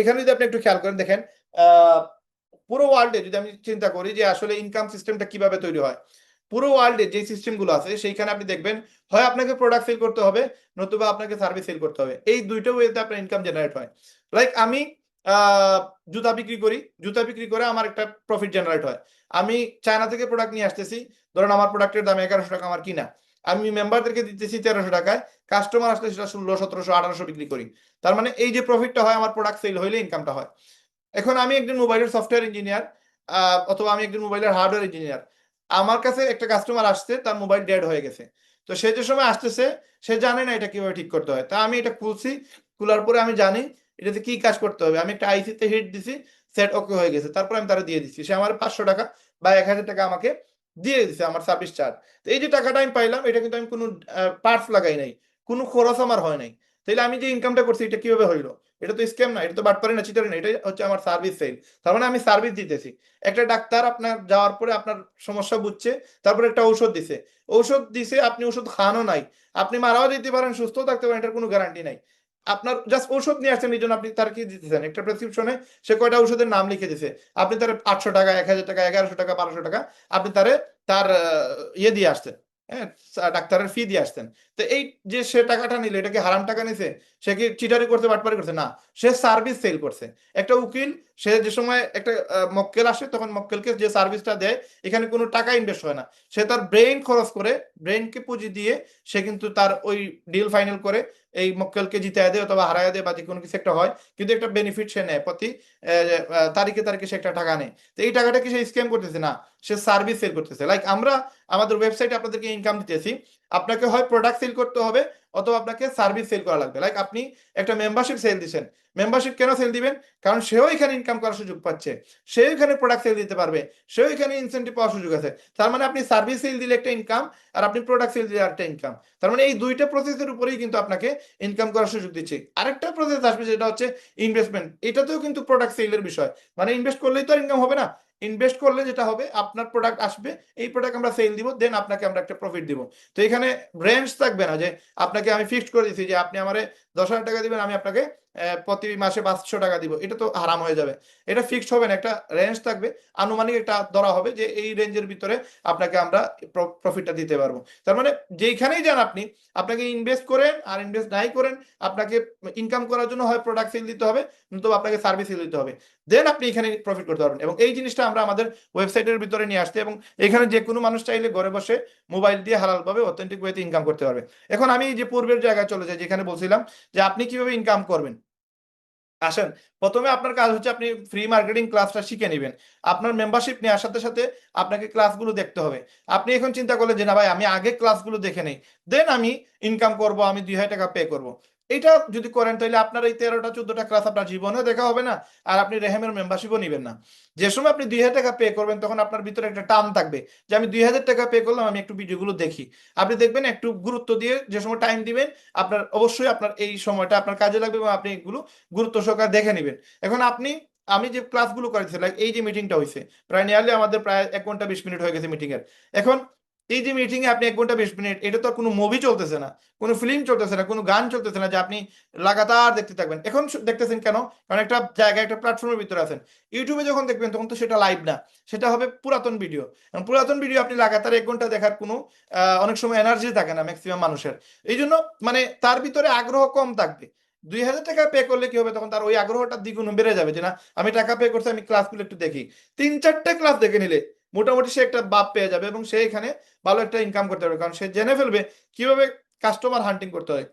এখানে যদি আপনি একটু খেয়াল করেন, দেখেন পুরো ওয়ার্ল্ডে যদি আমি চিন্তা করি যে আসলে ইনকাম সিস্টেমটা কীভাবে তৈরি হয়, পুরো ওয়ার্ল্ডে যে সিস্টেমগুলো আছে, সেইখানে আপনি দেখবেন, হয় আপনাকে প্রোডাক্ট সেল করতে হবে, নতুবা আপনাকে সার্ভিস সেল করতে হবে। এই দুইটা ওয়েতে আপনার ইনকাম জেনারেট হয়। লাইক আমি জুতা বিক্রি করি, জুতা বিক্রি করে আমার একটা প্রফিট জেনারেট হয়। আমি চায়না থেকে প্রোডাক্ট নিয়ে আসতেছি, ধরেন আমার প্রোডাক্টের দাম এগারোশো টাকা, আমার কিনা। আমি মেম্বারদেরকে দিতেছি তেরোশো টাকায় কাস্টমার আসলে সেটা ষোলো, সতেরোশো, আঠারোশো বিক্রি করি। তার মানে এই যে প্রফিটটা হয়, আমার প্রোডাক্ট সেল হইলে ইনকামটা হয়। এখন আমি একজন মোবাইলের সফটওয়্যার ইঞ্জিনিয়ার অথবা আমি একজন মোবাইলের হার্ডওয়্যার ইঞ্জিনিয়ার আমার কাছে একটা কাস্টমার আসছে, তার মোবাইল ডেড হয়ে গেছে। তো সে যে সময় আসতেছে, সে জানে না এটা কীভাবে ঠিক করতে হয়। তা আমি এটা খুলছি, খোলার পরে আমি জানি এটাতে কি কাজ করতে হবে। আমি একটা আইসিতে হিট দিছি সেট ওকে হয়ে গেছে। তারপর আমি তারা দিয়ে দিচ্ছি। সে আমার পাঁচশো টাকা বা এক হাজার টাকা আমাকে দিয়ে দিছে আমার সার্ভিস চার্জ তো এই যে টাকাটা আমি পাইলাম, এটা কিন্তু আমি কোনো পার্টস লাগাই নাই, কোনো খরচ আমার হয় নাই। তাহলে আমি যে ইনকামটা করছি, এটা কীভাবে হইল? এটা তো স্ক্যাম না, এটা তো বাটপারি না চিটারি না এটা হচ্ছে আমার সার্ভিস সেল তার মানে আমি সার্ভিস দিতেছি। একটা ডাক্তার আপনার যাওয়ার পরে আপনার সমস্যা বুঝছে, তারপরে একটা ঔষধ দিছে। ঔষধ দিছে, আপনি ওষুধ খানও নাই। আপনি মারাও যেতে পারেন সুস্থ থাকতে পারেন, এটার কোনো গ্যারান্টি নাই। আপনার জাস্ট ঔষধ নিয়ে আসছেন, এই জন্য আপনি তার কি দিতেছেন? একটা প্রেসক্রিপশনে সে কয়টা ওষুধের নাম লিখে দিছে। আপনি তার আটশো টাকা, এক হাজার টাকা, এগারোশো টাকা, বারোশো টাকা, আপনি তারে তার ইয়ে দিয়ে আসতেন হ্যাঁ ডাক্তারের ফি দিয়ে আসতেন তো এই যে সে টাকাটা নিলে এটাকে হারাম টাকা নিছে? সে কি চিটারি করতে বাটপারি করছে? না, সে সার্ভিস সেল করছে। একটা উকিল সে যে সময় একটা মক্কেল আসে, তখন মক্কেলকে যে সার্ভিসটা দেয়, এখানে কোনো টাকা ইনভেস্ট হয় না। সে তার ব্রেইন খরচ করে ব্রেইনকে পুঁজি দিয়ে সে কিন্তু তার ওই ডিল ফাইনাল করে, এই মক্কেলকে জিতায় দেয় অথবা হারায় দেয় বা যে কোনো কিছু একটা হয়, কিন্তু একটা বেনিফিট সে নেয় প্রতি তারিখে তারিখে সে একটা টাকা নেয়। তো এই টাকাটা কি সে স্ক্যাম করতেছে? না, সে সার্ভিস সেল করতেছে। লাইক আমরা, আমাদের ওয়েবসাইটে আপনাদেরকে ইনকাম দিতেছি। আপনাকে হয় প্রোডাক্ট সেল করতে হবে অথবা আপনাকে সার্ভিস সেল করা লাগবে। লাইক আপনি একটা মেম্বারশিপ সেল দিচ্ছেন। মেম্বারশিপ কেন সেল দিবেন? কারণ সেও এখানে ইনকাম করার সুযোগ পাচ্ছে। সেও এখানে প্রোডাক্ট সেল দিতে পারবে। সেও এখানে ইনসেন্টিভ পাওয়ার সুযোগ আছে। তার মানে আপনি সার্ভিস সেল দিলে একটা ইনকাম আর আপনি প্রোডাক্ট সেল দিলে একটা ইনকাম তার মানে এই দুইটা প্রসেসের উপরেই কিন্তু আপনাকে ইনকাম করার সুযোগ দিচ্ছে। আরেকটা প্রসেস আসবে যেটা হচ্ছে ইনভেস্টমেন্ট এটাতেও কিন্তু প্রোডাক্ট সেলের বিষয়। মানে ইনভেস্ট করলেই তো আর ইনকাম হবে না। ইনভেস্ট করলে যেটা হবে, আপনার প্রোডাক্ট আসবে, এই প্রোডাক্ট আমরা সেল দিব দেন আপনাকে আমরা একটা প্রফিট দিব। তো এখানে রেঞ্জ থাকবে না যে আপনাকে আমি ফিক্সড করে দিচ্ছি যে আপনি আমারে দশ হাজার টাকা দিবেন, আমি আপনাকে প্রতি মাসে পাঁচশো টাকা দিব। এটা তো হারাম হয়ে যাবে। এটা ফিক্সড হবে না, একটা রেঞ্জ থাকবে। আনুমানিক একটা ধরা হবে যে এই রেঞ্জের ভিতরে আপনাকে আমরা প্রফিটটা দিতে পারব। তার মানে যেইখানেই যান আপনি, আপনাকে ইনভেস্ট করেন আর ইনভেস্ট নাই করেন, আপনাকে ইনকাম করার জন্য হয় প্রোডাক্ট সেল দিতে হবে নতুবা আপনাকে সার্ভিস সেল দিতে হবে। দেন আপনি এখানে প্রফিট করতে পারবেন। এবং এই জিনিসটা আমরা আমাদের ওয়েবসাইটের ভিতরে নিয়ে আসতে এবং এখানে যে কোনো মানুষ চাইলে ঘরে বসে মোবাইল দিয়ে হালালভাবে অথেন্টিক ওয়েতে ইনকাম করতে পারবে। এখন আমি যে পূর্বের জায়গায় চলে যাই, যেখানে বলছিলাম যে আপনি কীভাবে ইনকাম করবেন? আসেন, প্রথমে আপনার কাজ হচ্ছে আপনি ফ্রি মার্কেটিং ক্লাসটা শিখে নেবেন। আপনার মেম্বারশিপ নেওয়ার সাথে সাথে আপনাকে ক্লাসগুলো দেখতে হবে। আপনি এখন চিন্তা করলেন যে, না ভাই, আমি আগে ক্লাসগুলো দেখে নেই। দেন আমি ইনকাম করব, আমি দুই হাজার টাকা পে করব। এটা যদি করেন, তাহলে আপনার এই তেরোটা, চোদ্দটা ক্লাস আপনার জীবনেও দেখা হবে না, আর আপনি রেহেমের মেম্বারশিপও নেবেন না। যে সময় আপনি দুই হাজার টাকা পে করবেন, তখন আপনার ভিতরে একটা টান থাকবে যে আমি দুই হাজার টাকা পে করলাম, আমি একটু ভিডিওগুলো দেখি। আপনি দেখবেন একটু গুরুত্ব দিয়ে যে সময় টাইম দিবেন, আপনার অবশ্যই আপনার এই সময়টা আপনার কাজে লাগবে এবং আপনি এগুলো গুরুত্ব সহকারে দেখে নেবেন। এখন আপনি, আমি যে ক্লাসগুলো করেছি লাইক এই যে মিটিংটা হয়েছে প্রায় নিয়ারলি আমাদের প্রায় এক ঘণ্টা বিশ মিনিট হয়ে গেছে মিটিং এর এখন এই যে মিটিং এ আপনি এক ঘণ্টা বিশ মিনিট, এটা তো কোনো মুভি চলতেছে না, কোনো ফিল্ম চলতেছে না, কোনো গান চলতেছে না যে আপনি লাগাতার দেখতে থাকবেন। এখন দেখতেছেন কেন? কারণ একটা জায়গায়, একটা প্ল্যাটফর্মের ভিতরে আছেন। ইউটিউবে যখন দেখবেন, তখন তো সেটা লাইভ না, সেটা হবে পুরাতন ভিডিও পুরাতন ভিডিও আপনি লাগাতার এক ঘণ্টা দেখার কোনো অনেক সময় এনার্জি থাকে না ম্যাক্সিমাম মানুষের। এই জন্য মানে তার ভিতরে আগ্রহ কম থাকবে। দুই হাজার টাকা পে করলে কি হবে? তখন তার ওই আগ্রহটা দ্বিগুণ বেড়ে যাবে যে না, আমি টাকা পে করছি, আমি ক্লাসগুলো একটু দেখি। তিন চারটে ক্লাস দেখে নিলে মোটামুটি সে একটা বাপ পেয়ে যাবে এবং সে এখানে ভালো একটা ইনকাম করতে পারবে। কারণ সে জেনে ফেলবে কীভাবে কাস্টমার হান্টিং করতে হয়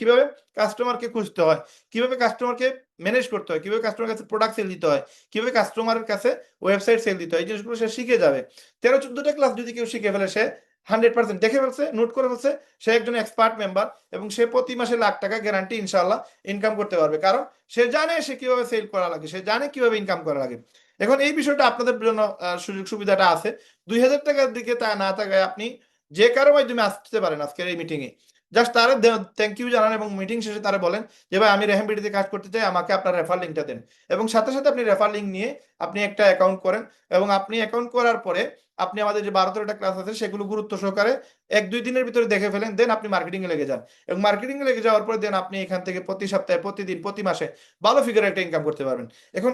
কীভাবে কাস্টমারকে খুঁজতে হয়, কীভাবে কাস্টমারকে ম্যানেজ করতে হয়, কীভাবে কাস্টমার কাছে প্রোডাক্ট সেল দিতে হয়, কীভাবে কাস্টমারের কাছে ওয়েবসাইট সেল দিতে হয়, এই জিনিসগুলো সে শিখে যাবে। তেরো, চোদ্দটা ক্লাস যদি কেউ শিখে ফেলে, সে হান্ড্রেড পার্সেন্ট দেখে ফেলছে নোট করে ফেলছে, সে একজন এক্সপার্ট মেম্বার এবং সে প্রতি মাসে লাখ টাকা গ্যারান্টি ইনশাল্লাহ ইনকাম করতে পারবে। কারণ সে জানে সে কীভাবে সেল করা লাগে, সে জানে কীভাবে ইনকাম করা লাগে। এখন এই বিষয়টা আপনাদের জন্য সুযোগ সুবিধাটা আছে। দুই হাজার টাকার দিকে তা না থাকায় আপনি যে কারও মাধ্যমে আসতে পারেন আজকের এই মিটিং এ। জাস্ট তারা থ্যাংক ইউ জানান এবং মিটিং শেষে তারা বলেন যে, ভাই, আমি রেহাম বিডিতে কাজ করতে চাই, আমাকে আপনার রেফার লিঙ্কটা দেন। এবং সাথে সাথে আপনি রেফার লিঙ্ক নিয়ে আপনি একটা অ্যাকাউন্ট করেন এবং আপনি অ্যাকাউন্ট করার পরে আপনি আমাদের যে বারো তেরোটা ক্লাস আছে, সেগুলো গুরুত্ব সহকারে এক দুই দিনের ভিতরে দেখে ফেলেন দেন আপনি মার্কেটিং এ লেগে যান। এবং মার্কেটিং এ লেগে যাওয়ার পরে দেন আপনি এখান থেকে প্রতি সপ্তাহে, প্রতিদিন, প্রতি মাসে ভালো ফিগার একটা ইনকাম করতে পারবেন। এখন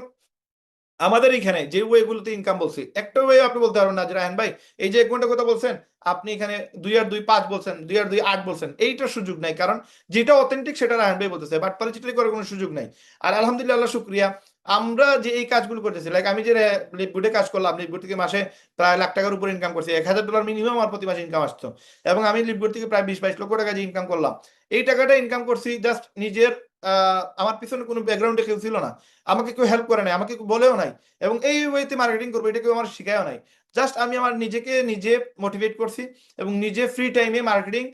আমাদের এখানে যে ওয়েগুলোতে ইনকাম বলছি, একটা ওয়ে আপনি বলতে পারবেন না যে রায়ন ভাই, এই যে এক ঘণ্টা কথা বলছেন, আপনি এখানে দুই আর দুই পাঁচ বলছেন, দুই আর দুই আট বলছেন, এইটার সুযোগ নাই। কারণ যেটা অথেন্টিক সেটা রায়ন ভাই বলতেছে বাট পরিচিতি করার কোনো সুযোগ নাই। আর আলহামদুলিল্লাহ শুক্রিয়া, আমরা যে এই কাজগুলো করতেছি লাইক আমি যে লিপগুডে কাজ করলাম লিপগুড থেকে মাসে প্রায় লাখ টাকার উপর ইনকাম করছি, এক হাজার ডলার মিনিমাম আমার প্রতি মাসে ইনকাম আসতো। এবং আমি লিপগুড থেকে প্রায় বিশ বাইশ লক্ষ টাকা যে ইনকাম করলাম, এই টাকাটা ইনকাম করছি জাস্ট নিজের আমার পিছনে কোনো ব্যাকগ্রাউন্ডে কেউ ছিল না। আমাকে কেউ হেল্প করে নাই, আমাকে কেউ বলেও নাই। এবং এই ওয়েতে মার্কেটিং করব, এটা কেউ আমার শিখায়ও নাই। জাস্ট আমি আমার নিজেকে নিজে মোটিভেট করছি এবং নিজে ফ্রি টাইমে মার্কেটিং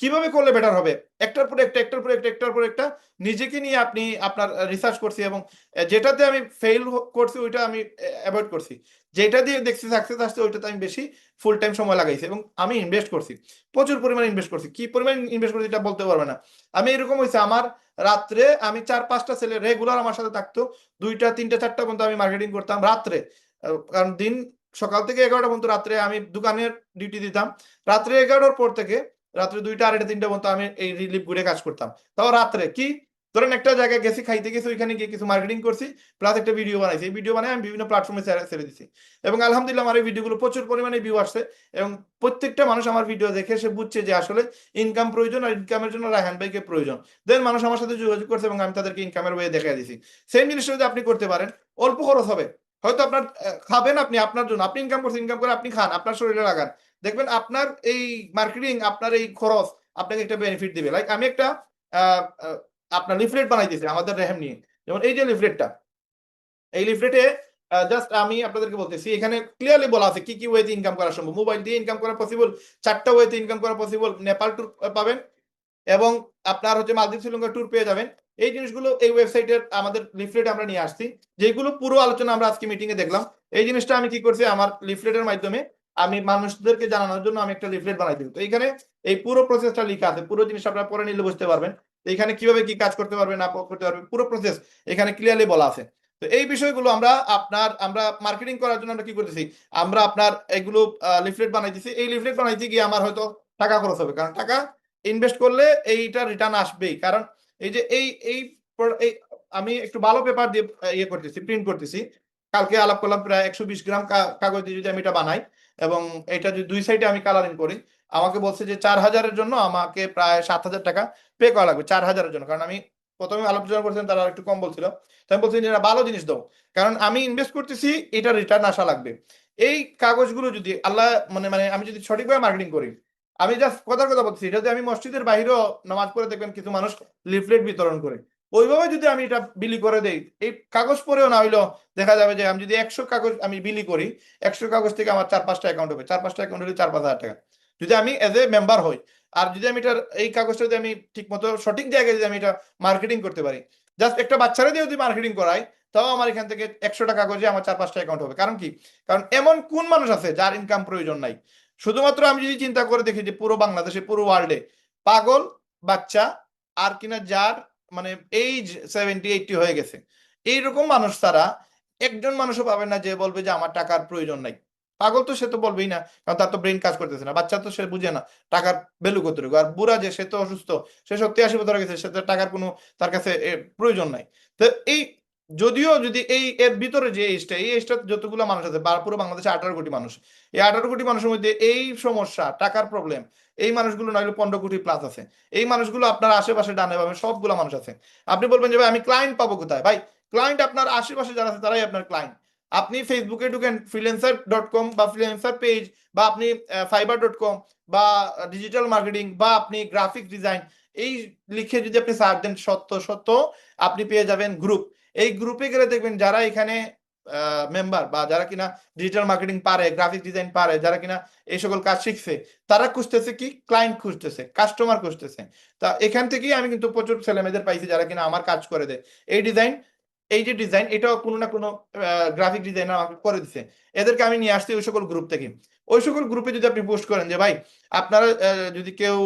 কীভাবে করলে বেটার হবে? একটার পর একটা, একটার পর একটা, একটার পর একটা, নিজেকে নিয়ে আপনি আপনার রিসার্চ করছি এবং যেটাতে আমি ফেল করছি ওইটা আমি অ্যাভয়েড করছি। যেটা দিয়ে দেখছি সাকসেস আসছে ওইটাতে আমি বেশি ফুল টাইম সময় লাগাইছি এবং আমি ইনভেস্ট করছি। প্রচুর পরিমাণে ইনভেস্ট করছি। কি পরিমাণ ইনভেস্ট করছি এটা বলতে পারবে না। আমি এরকম হয়েছে আমার রাত্রে আমি চার, পাঁচটা ছেলে রেগুলার আমার সাথে থাকতো, দুইটা, তিনটা, চারটা পর্যন্ত আমি মার্কেটিং করতাম রাত্রে। কারণ দিন সকাল থেকে এগারোটা পর্যন্ত রাত্রে আমি দোকানের ডিউটি দিতাম। রাত্রে এগারোটার পর থেকে রাত্রে দুইটা, আড়াইটা, তিনটা পর্যন্ত আমি এই রিলিফ ঘুরে কাজ করতাম। তাও রাত্রে কি? ধরেন একটা জায়গায় গেছি, খাইতে গেছি, ওইখানে গিয়ে কিছু মার্কেটিং করছি প্লাস একটা ভিডিও বানাইছি। এই ভিডিও বানাই আমি বিভিন্ন প্ল্যাটফর্মে ছেড়ে দিছি। এবং আলহামদুলিল্লাহ আমার এই ভিডিওগুলো প্রচুর পরিমাণে ভিউ আসছে এবং প্রত্যেকটা মানুষ আমার ভিডিও দেখে সে বুঝছে যে আসলে ইনকাম প্রয়োজন আর ইনকামের জন্য রায়হান ভাইকে প্রয়োজন। দেন মানুষ আমার সাথে যোগাযোগ করছে এবং আমি তাদেরকে ইনকামের ওয়ে দেখাই দিছি। সেম জিনিসটা যদি আপনি করতে পারেন, অল্প খরচ হবে। হয়তো আপনার খাবেন আপনি আপনার জন্য। আপনি ইনকাম করছেন ইনকাম করে আপনি খান, আপনার শরীরে লাগান। দেখবেন আপনার এই মার্কেটিং আপনার এই খরচ আপনাকে একটা বেনিফিট দিবে। লাইক আমি একটা আপনার লিফলেট বানাইতেছি, আমাদের রেহেম নিয়ে। যেমন এই যে লিফলেটটা এই লিফলেটে জাস্ট আমি আপনাদেরকে বলতেছি, এখানে ক্লিয়ারলি বলা আছে কি কি ওয়েতে ইনকাম করা সম্ভব। মোবাইল দিয়ে ইনকাম করা পসিবল চারটা ওয়েতে ইনকাম করা পসিবল নেপাল ট্যুর পাবেন এবং আপনার হচ্ছে মালদ্বীপ, শ্রীলঙ্কা ট্যুর পেয়ে যাবেন। এই জিনিসগুলো এই ওয়েবসাইটের আমাদের লিফলেট আমরা নিয়ে আসছি। যেগুলো পুরো আলোচনা আমরা আজকে মিটিং এ দেখলাম। এই জিনিসটা আমি কি করছি, আমার লিফলেটের মাধ্যমে আমি মানুষদেরকে জানানোর জন্য আমি একটা লিফলেট বানাই দিই তো এখানে এই পুরো প্রসেসটা লেখা আছে, পুরো জিনিস আপনারা পরে নিলে বুঝতে পারবেন। এখানে কীভাবে কি কাজ করতে পারবেন, না করতে পারবেন, পুরো প্রসেস এখানে ক্লিয়ারলি বলা আছে। তো এই বিষয়গুলো আমরা আপনার, আমরা মার্কেটিং করার জন্য আমরা কি করতেছি? আমরা আপনার এগুলো লিফলেট বানাইতেছি। এই লিফলেট বানাইতে গিয়ে আমার হয়তো টাকা খরচ হবে, কারণ টাকা ইনভেস্ট করলে এইটা রিটার্ন আসবেই। কারণ এই যে এই এই আমি একটু ভালো পেপার দিয়ে ইয়ে করতেছি প্রিন্ট করতেছি। কালকে আলাপ করলাম প্রায় একশো বিশ গ্রাম কাগজ দিয়ে যদি আমি এটা বানাই এবং এটা যদি দুই সাইডে আমি কালারিং করি, আমাকে বলছে যে চার হাজারের জন্য আমাকে প্রায় সাত হাজার টাকা পে করা লাগবে, চার হাজারের জন্য। কারণ আমি প্রথমে আলোচনা করছিলাম, তারা একটু কম বলছিল। আমি বলছি যে ভালো জিনিস দাও। কারণ আমি ইনভেস্ট করতেছি, এটা রিটার্ন আসা লাগবে। এই কাগজগুলো যদি আল্লাহ মানে মানে আমি যদি সঠিকভাবে মার্কেটিং করি, আমি জাস্ট কথার কথা বলছি এটা যদি আমি মসজিদের বাইরেও নামাজ পড়ে দেখবেন কিছু মানুষ লিফলেট বিতরণ করে। ওইভাবে যদি আমি এটা বিলি করে দেই, এই কাগজ পরেও না হইলেও দেখা যাবে যে আমি যদি একশো কাগজ আমি বিলি করি, একশো কাগজ থেকে আমার চার, পাঁচটা অ্যাকাউন্ট হবে। চার, পাঁচটা অ্যাকাউন্ট হলে চার পাঁচ হাজার টাকা। যদি আমি এজ এ মেম্বার হই, আর যদি আমি এটার, এই কাগজটা যদি আমি ঠিক মতো সঠিক জায়গায় যদি আমি এটা মার্কেটিং করতে পারি জাস্ট একটা বাচ্চারা দিয়ে যদি মার্কেটিং করাই, তাও আমার এখান থেকে একশোটা কাগজে আমার চার পাঁচটা অ্যাকাউন্ট হবে। কারণ কি? কারণ এমন কোন মানুষ আছে যার ইনকাম প্রয়োজন নাই? শুধুমাত্র আমি যদি চিন্তা করে দেখি যে পুরো বাংলাদেশে, পুরো ওয়ার্ল্ডে পাগল, বাচ্চা, আর কিনা যার মানে এইজ সেভেন্টি এইটটি হয়ে গেছে। এইরকম মানুষ তারা, একজন মানুষও পাবে না যে বলবে যে আমার টাকার প্রয়োজন নাই। পাগল তো সে তো বলবেই না, কারণ তার তো ব্রেন কাজ করতেছে না। বাচ্চা তো সে বুঝে না, টাকার ভ্যালু কতটুকু। আর বুড়া যে, সে তো অসুস্থ, সে সত্যি আশি বছর গেছে, সে টাকার কোনো, তার কাছে প্রয়োজন নাই। তো এই, যদিও যদি এই, এর ভিতরে যে এইজটা এই এইজটা যতগুলো মানুষ আছে পুরো বাংলাদেশে আঠারো কোটি মানুষ, এই আঠারো কোটি মানুষের মধ্যে এই সমস্যা, টাকার প্রবলেম এই মানুষগুলো নইলে পনেরো কোটি প্লাস আছে। এই মানুষগুলো আপনার আশেপাশে ডানে পাবেন সবগুলো মানুষ আছে। আপনি বলবেন যে ভাই, আমি ক্লায়েন্ট পাবো কোথায়? ভাই ক্লায়েন্ট আপনার আশেপাশে যারা আছে, তারাই আপনার ক্লায়েন্ট আপনি ফেসবুকে ঢুকেন ফ্রিল্যান্সার ডট কম বা ফ্রিল্যান্সার পেজ বা আপনি ফাইবার ডট কম বা ডিজিটাল মার্কেটিং বা আপনি গ্রাফিক ডিজাইন এই লিখে যদি আপনি সার্চ দেন, সত্য সত্য আপনি পেয়ে যাবেন গ্রুপ এই গ্রুপে গেলে দেখবেন যারা এখানে মেম্বার বা যারা কিনা ডিজিটাল মার্কেটিং পারে গ্রাফিক ডিজাইন পারে, যারা কিনা এই সকল কাজ শিখছে, তারা খুঁজতেছে কি? ক্লায়েন্ট খুঁজতেছে কাস্টমার খুঁজতেছে। তা এখান থেকেই আমি কিন্তু প্রচুর ছেলে মেয়েদের পাইছি যারা কিনা আমার কাজ করে দেয়। এই ডিজাইন এই যে ডিজাইন এটাও কোনো না কোনো গ্রাফিক ডিজাইনার আমাকে করে দিছে। এদেরকে আমি নিয়ে আসছি ওই সকল গ্রুপ থেকে। ওই সকল গ্রুপে যদি আপনি পোস্ট করেন যে, ভাই আপনারা যদি কেউ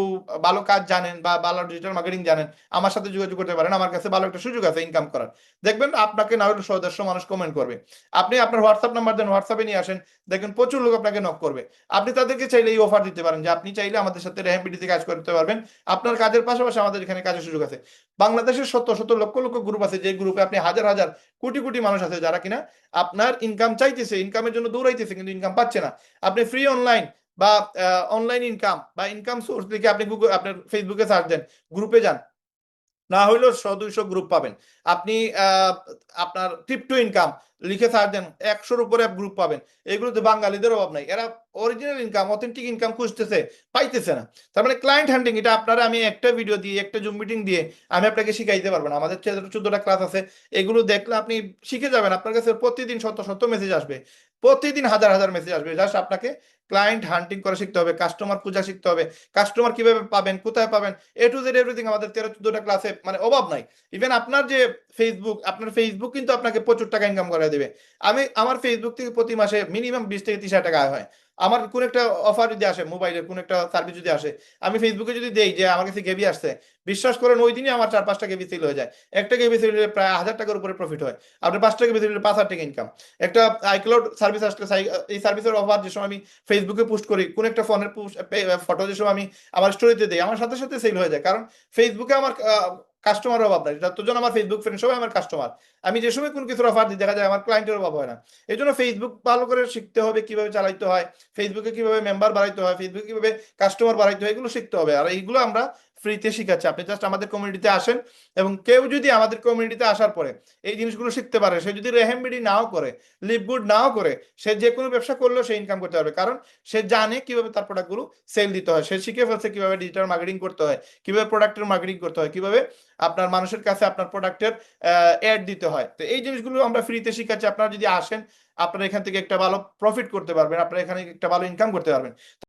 ভালো কাজ জানেন বা ভালো ডিজিটাল মার্কেটিং জানেন, আমার সাথে যোগাযোগ করতে পারেন। আমার কাছে ভালো একটা সুযোগ আছে ইনকাম করার। দেখবেন আপনাকে না হলে সদস্য মানুষ কমেন্ট করবে। আপনি আপনার হোয়াটসঅ্যাপ নাম্বার দেন হোয়াটসঅ্যাপে নিয়ে আসেন, দেখবেন প্রচুর লোক আপনাকে নক করবে। আপনি তাদেরকে চাইলে এই অফার দিতে পারেন যে, আপনি চাইলে আমাদের সাথে রেহামপিটিতে কাজ করতে পারবেন। আপনার কাজের পাশাপাশি আমাদের এখানে কাজের সুযোগ আছে। বাংলাদেশের শত শত লক্ষ লক্ষ গ্রুপ আছে। যে গ্রুপে আপনি হাজার হাজার, কোটি কোটি মানুষ আছে যারা কিনা আপনার ইনকাম চাইতেছে ইনকামের জন্য দৌড়াইতেছে কিন্তু ইনকাম পাচ্ছে না। আপনি ফ্রি অনলাইন বা অনলাইন ইনকাম বা ইনকাম সোর্স লিখে আপনি গুগল আপনার ফেসবুকে সার্চ দেন গ্রুপে যান। না হইলেও শ দুইশো গ্রুপ পাবেন। আপনি আপনার ক্রিপ্টো ইনকাম লিখে সার্চ দেন, একশোর উপরে গ্রুপ পাবেন। এগুলোতে বাঙালিদের অভাব নাই। এরা অরিজিনাল ইনকাম অথেন্টিক ইনকাম খুঁজতেছে, পাইতেছে না। তার মানে ক্লায়েন্ট হ্যান্ডিং এটা আপনারা আমি একটা ভিডিও দিয়ে, একটা জুম মিটিং দিয়ে, আমি আপনাকে শিখাইতে পারব না। আমাদের চোদ্দটা ক্লাস আছে, এগুলো দেখলে আপনি শিখে যাবেন। আপনার কাছে প্রতিদিন শত শত মেসেজ আসবে। প্রতিদিন হাজার হাজার মেসেজ আসবে। জাস্ট আপনাকে ক্লায়েন্ট হান্টিং করে শিখতে হবে কাস্টমার খোঁজা শিখতে হবে কাস্টমার কীভাবে পাবেন, কোথায় পাবেন এ টু জেড এভরিথিং আমাদের তেরো চোদ্দটা ক্লাসে মানে অভাব নাই। ইভেন আপনার যে ফেসবুক আপনার ফেসবুক কিন্তু আপনাকে প্রচুর টাকা ইনকাম করে দেবে। আমি, আমার ফেসবুক থেকে প্রতি মাসে মিনিমাম বিশ থেকে তিরিশ হাজার টাকা আয় হয়। আমার কোন একটা অফার যদি আসে মোবাইলের কোন একটা সার্ভিস যদি আসে, আমি ফেসবুকে যদি দেই যে আমার কাছে গেবি আসছে, বিশ্বাস করেন ওই দিনই আমার চার পাঁচটা গেবি সেল হয়ে যায়। একটা গেবি সেল হলে প্রায় হাজার টাকার উপরে প্রফিট হয়। আপনার পাঁচটা গেবি সেল হলে পাঁচ হাজার টাকা ইনকাম একটা আইক্লাউড সার্ভিস আসলে এই সার্ভিসের অফার যে সময় আমি ফেসবুকে পোস্ট করি, কোন একটা ফোনের ফটো যে সময় আমি আমার স্টোরিতে দিই, আমার সাথে সাথে সেল হয়ে যায়। কারণ ফেসবুকে আমার কাস্টমার অভাব নাই জন্য আমার ফেসবুক ফ্রেন্ড সবাই আমার কাস্টমার আমি যে সময় কোন কিছু অফার দিই, দেখা যায় আমার ক্লায়েন্টের অভাব হয় না। এই জন্য ফেসবুক ভালো করে শিখতে হবে কীভাবে চালাইতে হয় ফেসবুকে কীভাবে মেম্বার বাড়াইতে হয় ফেসবুকে কীভাবে কাস্টমার বাড়াইতে হয়, এগুলো শিখতে হবে। আর এইগুলো আমরা ফ্রিতে শিখাচ্ছে। আপনি জাস্ট আমাদের কমিউনিটিতে আসেন এবং কেউ যদি আমাদের কমিউনিটিতে আসার পরে এই জিনিসগুলো শিখতে পারে, সে যদি রেহেমবিডি নাও করে লিপগুড নাও করে, সে যে কোনো ব্যবসা করলেও সে ইনকাম করতে পারবে। কারণ সে জানে কীভাবে তার প্রোডাক্টগুলো সেল দিতে হয়। সে শিখে ফেলছে কীভাবে ডিজিটাল মার্কেটিং করতে হয়, কীভাবে প্রোডাক্টের মার্কেটিং করতে হয়, কীভাবে আপনার মানুষের কাছে আপনার প্রোডাক্টের অ্যাড দিতে হয়। তো এই জিনিসগুলো আমরা ফ্রিতে শিখাচ্ছি। আপনারা যদি আসেন, আপনারা এখান থেকে একটা ভালো প্রফিট করতে পারবেন, আপনারা এখানে একটা ভালো ইনকাম করতে পারবেন।